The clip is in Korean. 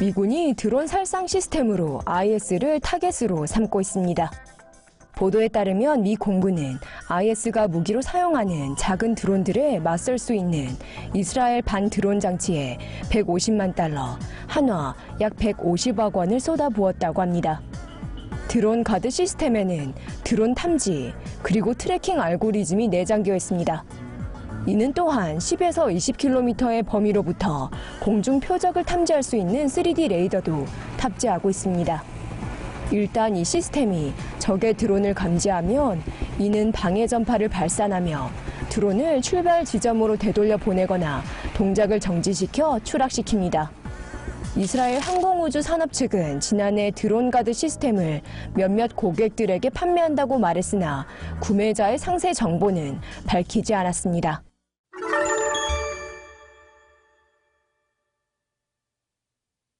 미군이 드론 살상 시스템으로 IS를 타겟으로 삼고 있습니다. 보도에 따르면 미 공군은 IS가 무기로 사용하는 작은 드론들에 맞설 수 있는 이스라엘 반 드론 장치에 150만 달러, 한화 약 150억 원을 쏟아부었다고 합니다. 드론 가드 시스템에는 드론 탐지, 그리고 트래킹 알고리즘이 내장되어 있습니다. 이는 또한 10에서 20km의 범위로부터 공중 표적을 탐지할 수 있는 3D 레이더도 탑재하고 있습니다. 일단 이 시스템이 적의 드론을 감지하면 이는 방해 전파를 발산하며 드론을 출발 지점으로 되돌려 보내거나 동작을 정지시켜 추락시킵니다. 이스라엘 항공우주 산업 측은 지난해 드론 가드 시스템을 몇몇 고객들에게 판매한다고 말했으나 구매자의 상세 정보는 밝히지 않았습니다.